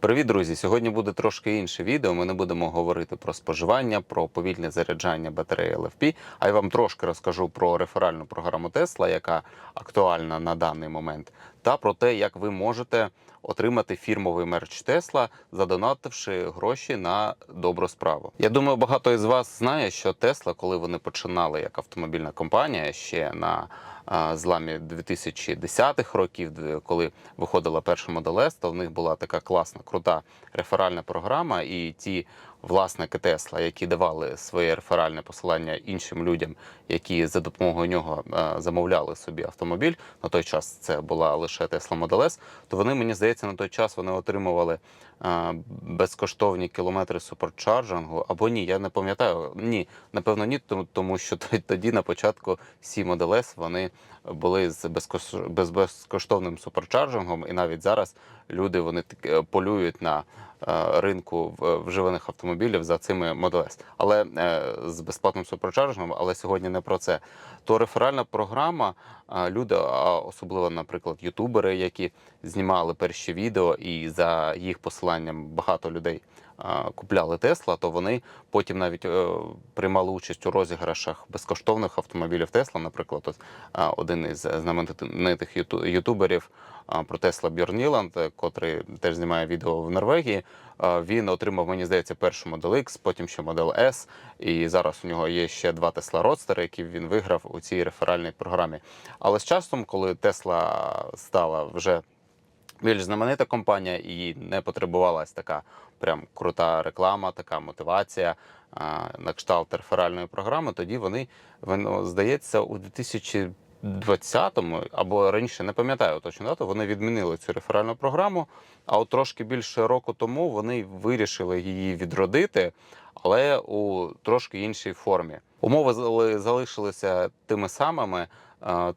Привіт, друзі! Сьогодні буде трошки інше відео. Ми не будемо говорити про споживання, про повільне заряджання батареї LFP, а я вам трошки розкажу про реферальну програму Tesla, яка актуальна на даний момент, та про те, як ви можете отримати фірмовий мерч Tesla, задонативши гроші на добру справу. Я думаю, багато із вас знає, що Tesla, коли вони починали як автомобільна компанія ще на зламі 2010-х років, коли виходила перша Model S, то них була така класна, крута реферальна програма, і ті власники Tesla, які давали своє реферальне посилання іншим людям, які за допомогою нього е, замовляли собі автомобіль. На той час це була лише Tesla Model S, то вони, мені здається, на той час вони отримували е, безкоштовні кілометри суперчарджингу, або ні, я не пам'ятаю. Ні, напевно, ні, тому- тому що тоді на початку всі Model S, вони були з безкош- без безкоштовним суперчарджингом, і навіть зараз люди вони е, полюють на ринку в- вживаних автомобілів за цими Model S. Але е, з безплатним суперчарджингом, але сьогодні не про це. То реферальна програма, е, люди, особливо, наприклад, ютубери, які знімали перші відео, і за їх посиланням багато людей купляли Тесла, то вони потім навіть е, приймали участь у розіграшах безкоштовних автомобілів Тесла. Наприклад, один із знаменитих ютуберів про Тесла Бjörn Ніланд, е, котрий теж знімає відео в Норвегії. Він отримав, мені здається, першу Model X, потім ще Model S, і зараз у нього є ще два Tesla Roadster, які він виграв у цій реферальній програмі. Але з часом, коли Тесла стала вже більш знаменита компанія і не потребувалась така прям крута реклама, така мотивація на кшталт реферальної програми. Тоді вони, здається, у 2020-му або раніше не пам'ятаю точно дату, вони відмінили цю реферальну програму. А от трошки більше року тому вони вирішили її відродити, але у трошки іншій формі. Умови залишилися тими самими.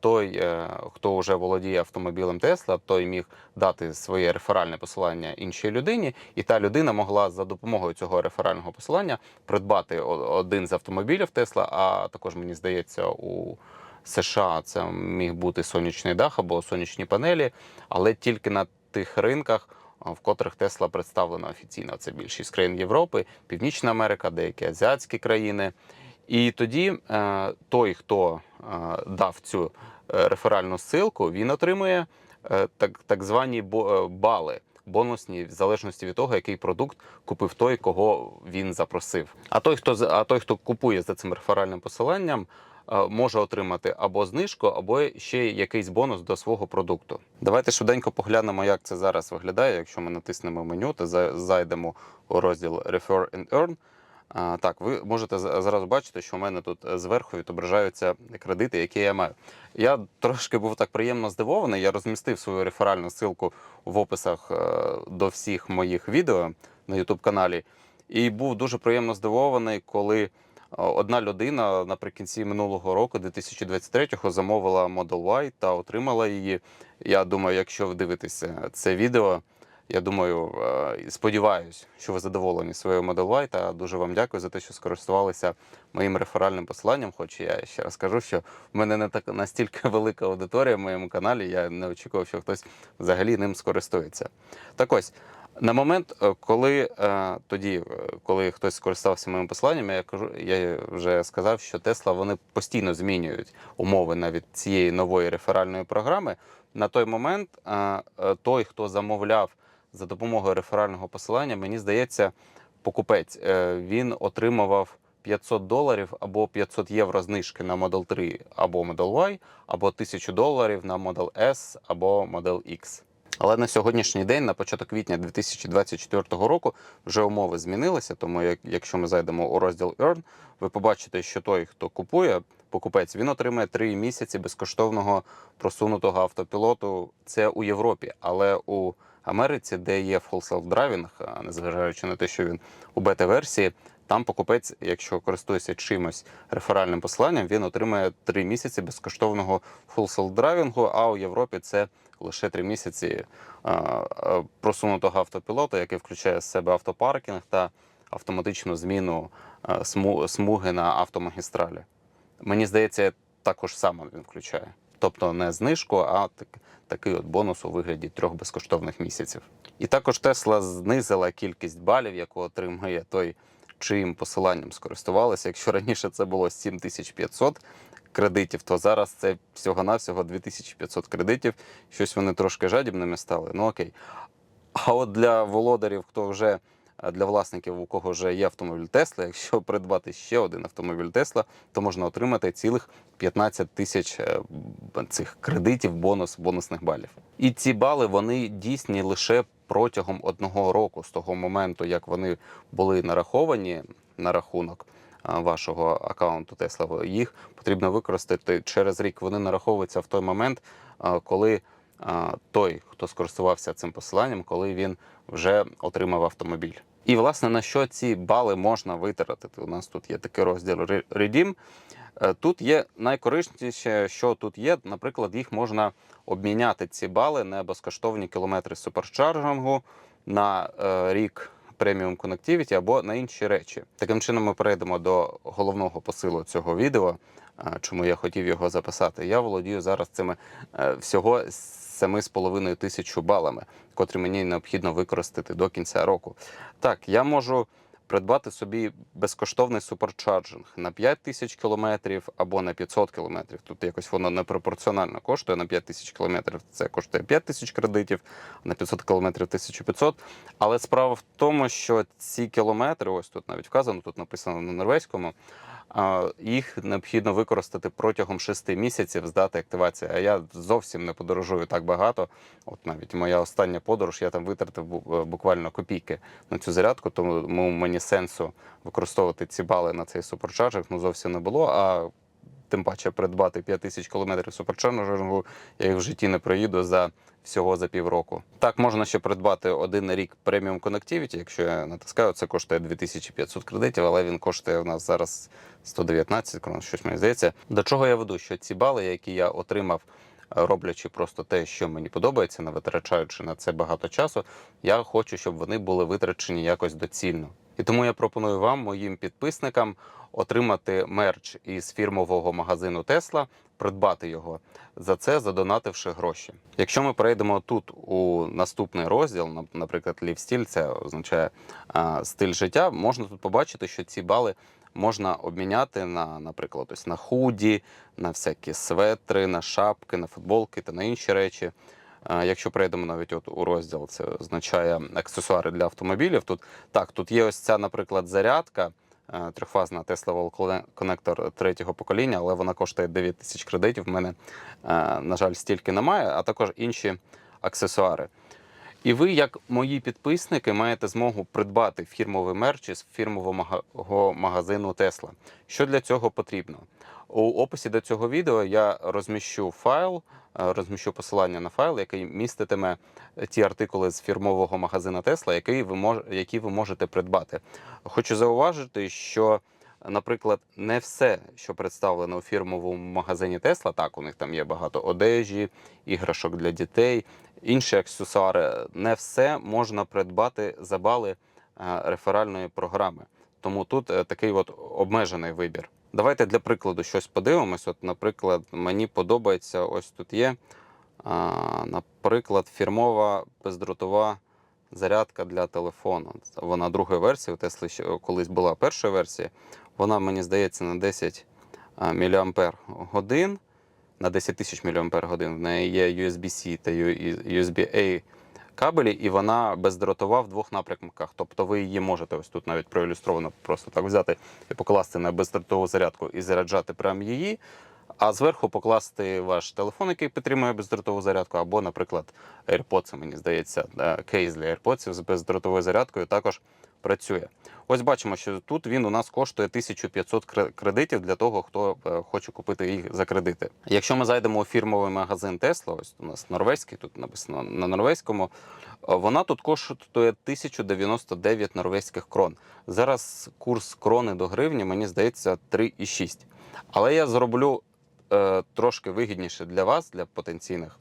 Той, е, хто вже володіє автомобілем Тесла, той міг дати своє реферальне посилання іншій людині, і та людина могла за допомогою цього реферального посилання придбати один з автомобілів Тесла. А також мені здається, у США це міг бути сонячний дах або сонячні панелі, але тільки на тих ринках. В котрих Тесла представлена офіційно. Це більшість країн Європи, Північна Америка, деякі азіатські країни. І тоді е, той, хто е, дав цю е, реферальну ссылку, він отримує так, так звані бали. Бонусні в залежності від того, який продукт купив той, кого він запросив. А той, хто а той, хто купує за цим реферальним посиланням, може отримати або знижку, або ще якийсь бонус до свого продукту. Давайте швиденько поглянемо, як це зараз виглядає. Якщо ми натиснемо меню та за- зайдемо у розділ Refer and Earn. Так, ви можете зразу бачити, що у мене тут е, зверху відображаються кредити, які я маю. Я трошки був так приємно здивований. Я розмістив свою реферальну ссылку в описах е, до всіх моїх відео на youtube каналі. І був дуже приємно здивований, коли е, одна людина наприкінці минулого року, 2023-го, замовила Model Y та отримала її. Я думаю, якщо ви дивитеся це відео, я думаю, е, сподіваюсь, що ви задоволені своєю Model та дуже вам дякую за те, що скористувалися моїм реферальним посиланням. Хоч я ще раз кажу, що в мене не так настільки велика аудиторія в моєму каналі. Я не очікував, що хтось взагалі ним скористується. Так ось. На момент, е, коли е, тоді, коли хтось скористався моїм посиланням, я кажу, я вже сказав, що Тесла вони постійно змінюють умови навіть цієї нової реферальної програми. На той момент той, хто замовляв за допомогою реферального посилання, мені здається, покупець е, він отримував 500 доларів або 500 євро знижки на Model 3 або Model Y, або 1000 доларів на Model S або Model X. Але на сьогоднішній день, на початок квітня 2024 року, вже умови змінилися. Тому, як, якщо ми зайдемо у розділ Earn, ви побачите, що той, хто купує, покупець, він отримає 3 місяці безкоштовного просунутого автопілоту. Це у Європі, але у Америці, де є full self-driving, незважаючи на те, що він у бета-версії, там покупець, якщо користується чимось реферальним посиланням, він отримає 3 місяці безкоштовного full self-driving, а у Європі це лише 3 місяці а, а, просунутого автопілоту, який включає в себе автопаркінг та автоматичну зміну смуги на автомагістралі. Мені здається, також саме він включає. Тобто не знижку, а так, такий от бонус у вигляді трьох безкоштовних місяців. І також Тесла знизила кількість балів, яку отримує той, чиїм посиланням скористувалися. Якщо раніше це було 7500 кредитів, то зараз це всього-навсього 2500 кредитів. Щось вони трошки жадібними стали. Ну окей. А от для володарів, хто вже для власників, у кого вже є автомобіль Тесла, якщо придбати ще один автомобіль Тесла, то можна отримати цілих 15 тисяч е, цих кредитів, бонус, бонусних балів. І ці бали вони дійсні лише протягом одного року, з того моменту, як вони були нараховані на рахунок вашого аккаунту Тесла. Їх потрібно використати через рік. Вони нараховуються в той момент, коли той, хто скористувався цим посиланням, коли він вже отримав автомобіль. І власне на що ці бали можна витратити? У нас тут є такий розділ Re- Redeem. Е, Тут є найкорисніше, що тут є. Наприклад, їх можна обміняти ці бали на безкоштовні кілометри суперчаржингу на е, рік преміум Connectivity або на інші речі. Таким чином, ми перейдемо до головного посилу цього відео. Чому я хотів його записати? Я володію зараз цими е, всього 7,5 тисячу балами, котрі мені необхідно використати до кінця року. Так, я можу придбати собі безкоштовний суперчарджинг на 5 тисяч кілометрів або на 500 кілометрів. Тут якось воно непропорціонально коштує на 5 тисяч кілометрів. Це коштує 5 тисяч кредитів, на 500 кілометрів 1500. Але справа в тому, що ці кілометри, ось тут навіть вказано, тут написано на норвезькому. Їх необхідно використати протягом 6 місяців з дати активації. А я зовсім не подорожую так багато. От навіть моя остання подорож, я там витратив е, буквально копійки на цю зарядку, тому мені сенсу використовувати ці бали на цей суперчарджинг ну зовсім не було. А тим паче придбати 5 тисяч кілометрів суперчарджингу, я їх в житті не проїду за всього за півроку. Так, можна ще придбати один рік преміум Connectivity, якщо я натискаю, це коштує 2500 кредитів, але він коштує в нас зараз 119 крон, щось мені здається. До чого я веду? Що ці бали, які я отримав, роблячи просто те, що мені подобається, не витрачаючи на це багато часу, я хочу, щоб вони були витрачені якось доцільно. І тому я пропоную вам, моїм підписникам, отримати мерч із фірмового магазину Тесла, придбати його за це, задонативши гроші. Якщо ми перейдемо тут у наступний розділ, нап- наприклад, лівстіль, це означає а, стиль життя, можна тут побачити, що ці бали можна обміняти на, наприклад, ось на худі, на всякі светри, на шапки, на футболки та на інші речі. Якщо прийдемо навіть от у розділ, це означає аксесуари для автомобілів. Тут так, тут є ось ця, наприклад, зарядка. е, Трьохфазна Tesla Wall Connector третього покоління, але вона коштує 9 тисяч кредитів. В мене, е, на жаль, стільки немає, а також інші аксесуари. І ви, як мої підписники, маєте змогу придбати фірмовий мерч із фірмового магазину Tesla. Що для цього потрібно? У описі до цього відео я розміщу файл, е, розміщу посилання на файл, який міститиме ті артикули з фірмового магазину Tesla, які ви які ви можете придбати. Хочу зауважити, що, наприклад, не все, що представлено у фірмовому магазині Tesla, так, у них там є багато одежі, іграшок для дітей, інші аксесуари, не все можна придбати за бали е, реферальної програми. Тому тут е, такий от обмежений вибір. Давайте для прикладу щось подивимось. От, наприклад, мені подобається, ось тут є, наприклад, фірмова бездротова зарядка для телефону. Вона другої версії, у Тесли колись була перша версія. Вона, мені здається, на 10 мАч на 10 тисяч мАч. В неї є USB-C та USB-A кабелі, і вона бездротова в двох напрямках. Тобто ви її можете ось тут навіть проілюстровано просто так взяти і покласти на бездротову зарядку і заряджати прямо її. А зверху покласти ваш телефон, який підтримує бездротову зарядку, або, наприклад, AirPods, мені здається, кейс для AirPods з бездротовою зарядкою також працює. Ось бачимо, що тут він у нас коштує 1500 кредитів для того, хто е, хоче купити їх за кредити. Якщо ми зайдемо у фірмовий магазин Tesla, ось у нас норвезький, тут написано на норвезькому, е, вона тут коштує 1099 норвезьких крон. Зараз курс крони до гривні, мені здається, 3,6. Але я зроблю трошки вигідніше для вас, для потенційних,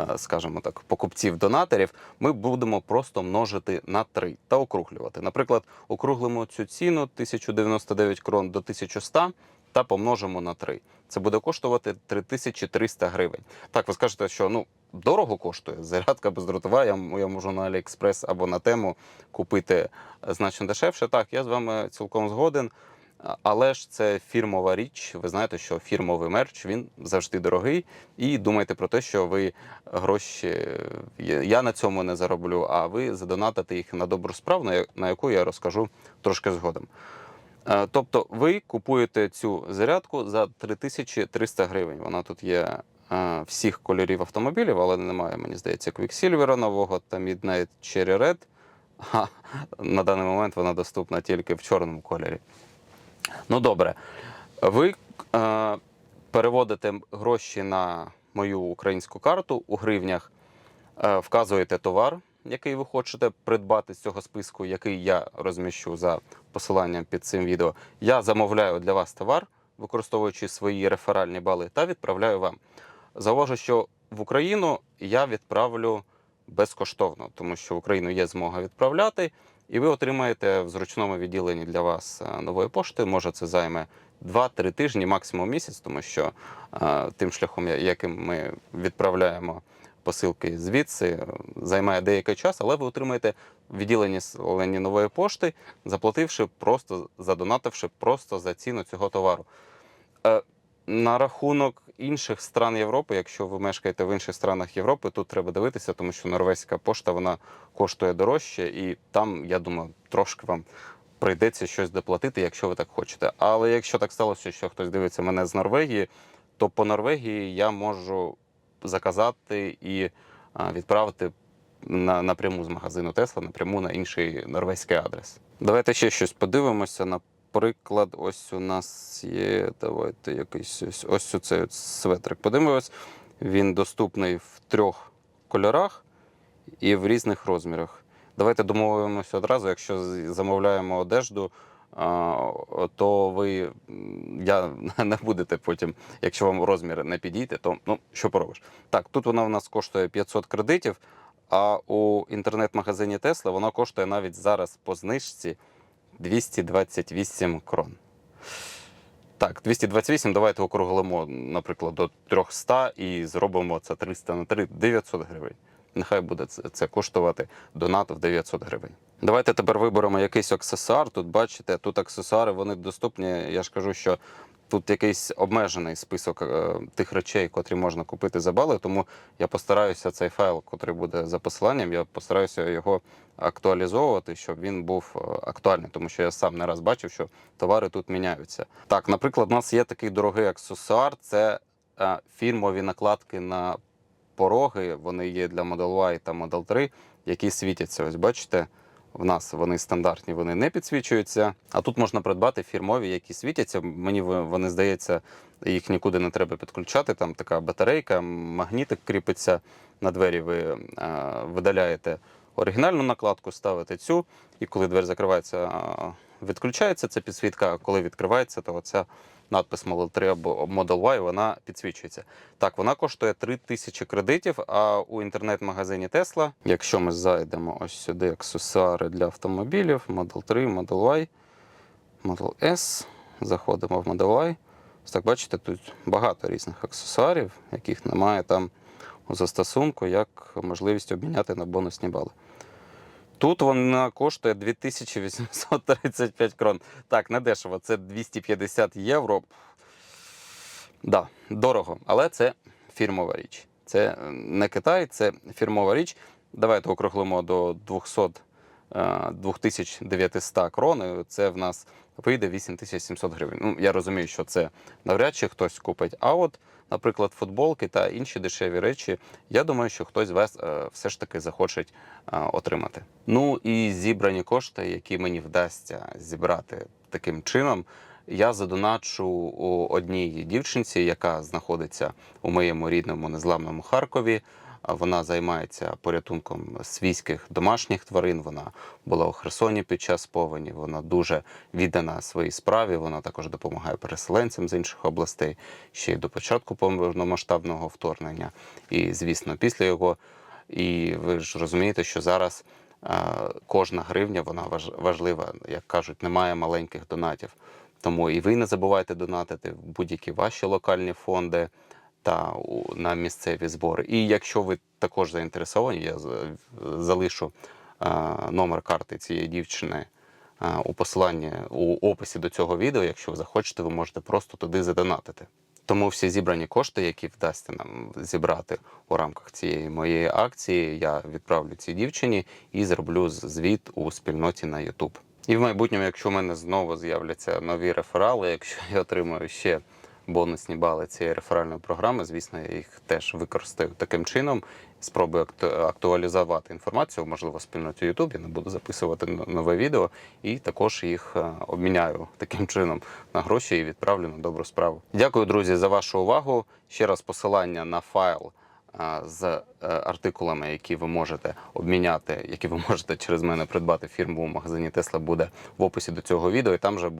е, скажімо так, покупців-донаторів. Ми будемо просто множити на 3 та округлювати. Наприклад, округлимо цю ціну 1099 крон до 1100. та помножимо на 3. Це буде коштувати 3300 гривень. Так, ви скажете, що ну дорого коштує. Зарядка бездротова, я, я можу на AliExpress або на тему купити е, значно дешевше. Так, я з вами цілком згоден. Але ж це фірмова річ. Ви знаєте, що фірмовий мерч він завжди дорогий. І думайте про те, що ви гроші я на цьому не зароблю, а ви задонатите їх на добру справу, на яку я розкажу трошки згодом. Е, Тобто ви купуєте цю зарядку за 3300 гривень. Вона тут є е, всіх кольорів автомобілів, але немає, мені здається, Quicksilver нового та Midnight Cherry Red. А на даний момент вона доступна тільки в чорному кольорі. Ну добре. Ви е, переводите гроші на мою українську карту у гривнях, е, вказуєте товар, який ви хочете придбати з цього списку, який я розміщу за посиланням під цим відео. Я замовляю для вас товар, використовуючи свої реферальні бали, та відправляю вам. Зауважу, що в Україну я відправлю безкоштовно, тому що в Україну є змога відправляти, і ви отримаєте в зручному відділенні для вас е, нової пошти. Може, це займе 2-3 тижні, максимум місяць, тому що е, тим шляхом, яким ми відправляємо посилки звідси, е, займає деякий час, але ви отримаєте в відділенні нової пошти, заплативши просто, задонативши просто за ціну цього товару. Е, На рахунок інших стран Європи, якщо ви мешкаєте в інших странах Європи, тут треба дивитися, тому що норвезька пошта вона коштує дорожче, і там, я думаю, трошки вам прийдеться щось доплатити, якщо ви так хочете. Але якщо так сталося, що хтось дивиться мене з Норвегії, то по Норвегії я можу заказати і відправити на, напряму з магазину Тесла, напряму на інший норвезький адрес. Давайте ще щось подивимося. Наприклад, ось у нас є. Давайте якийсь ось, ось оцей от светрик. Подивимось. Він доступний в трьох кольорах і в різних розмірах. Давайте домовимося одразу. Якщо замовляємо одежду, то ви я не будете потім, якщо вам розмір не підійде, то ну що поробиш. Так, тут вона в нас коштує 500 кредитів, а у інтернет-магазині Tesla вона коштує навіть зараз по знижці 228 крон. Так, 228, давайте округлимо, наприклад, до 300 і зробимо це 300 на 3 900 гривень. Нехай буде це, коштувати донат в 900 гривень. Давайте тепер виберемо якийсь аксесуар. Тут бачите, тут аксесуари вони доступні. Я ж кажу, що тут якийсь обмежений список е, тих речей, котрі можна купити за бали. Тому я постараюся цей файл, котрий буде за посиланням, я постараюся його актуалізовувати, щоб він був е, актуальний, тому що я сам не раз бачив, що товари тут міняються. Так, наприклад, у нас є такий дорогий аксесуар, це е, фірмові накладки на пороги. Вони є для Model Y та Model 3, які світяться. Ось бачите, в нас вони стандартні, вони не підсвічуються. А тут можна придбати фірмові, які світяться. Мені вони здається, їх нікуди не треба підключати. Там така батарейка, магнітик кріпиться на двері. Ви е, видаляєте оригінальну накладку, ставите цю, і коли двері закривається, е, відключається ця підсвітка. А коли відкривається, то оця надпис Model 3 або Model Y, вона підсвічується. Так, вона коштує 3 тисячі кредитів. А у інтернет-магазині Tesla, якщо ми зайдемо ось сюди, аксесуари для автомобілів, Model 3, Model Y, Model S, заходимо в Model Y. Ось так бачите, тут багато різних аксесуарів, яких немає там у застосунку, як можливість обміняти на бонусні бали. Тут вона коштує 2835 крон. Так, не дешево, це 250 євро. Да, дорого, але це фірмова річ. Це е, не Китай, це фірмова річ. Давайте округлимо до 200, е, 2900 крон. Це в нас вийде 8700 гривень. Ну, я розумію, що це навряд чи хтось купить. А от, наприклад, футболки та інші дешеві речі, я думаю, що хтось з вас е, все ж таки захоче е, отримати. Ну і зібрані кошти, які мені вдасться зібрати таким чином. Я задоначу у одній дівчинці, яка знаходиться у моєму рідному незламному Харкові. Вона займається порятунком свійських домашніх тварин. Вона була у Херсоні під час повені. Вона дуже віддана своїй справі. Вона також допомагає переселенцям з інших областей ще й до початку повномасштабного вторгнення. І, звісно, після його. І ви ж розумієте, що зараз кожна гривня вона важ- важлива. Як кажуть, немає маленьких донатів. Тому і ви не забувайте донатити в будь-які ваші локальні фонди та на місцеві збори. І якщо ви також заінтересовані, я залишу е, номер карти цієї дівчини е, у посиланні у описі до цього відео. Якщо ви захочете, ви можете просто туди задонатити. Тому всі зібрані кошти, які вдасться нам зібрати у рамках цієї моєї акції, я відправлю цій дівчині і зроблю звіт у спільноті на YouTube. І в майбутньому, якщо в мене знову з'являться нові реферали, якщо я отримаю ще бонусні бали цієї реферальної програми, звісно, я їх теж використаю таким чином. Спробую актуалізувати інформацію, можливо, спільноті YouTube, я не буду записувати нове відео, і також їх е, обміняю таким чином на гроші і відправлю на добру справу. Дякую, друзі, за вашу увагу. Ще раз посилання на файл з е, артикулами, які ви можете обміняти, які ви можете через мене придбати в фірмовому магазині Тесла, буде в описі до цього відео. І там вже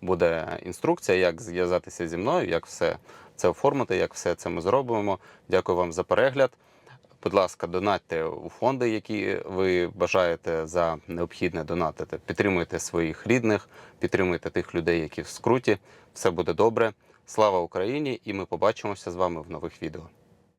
буде інструкція, як зв'язатися зі мною, як все це оформити, як все це ми зробимо. Дякую вам за перегляд. Будь ласка, донатьте у фонди, які ви бажаєте за необхідне донатити. Підтримуйте своїх рідних, підтримуйте тих людей, які в скруті. Все буде добре. Слава Україні! І ми побачимося з вами в нових відео.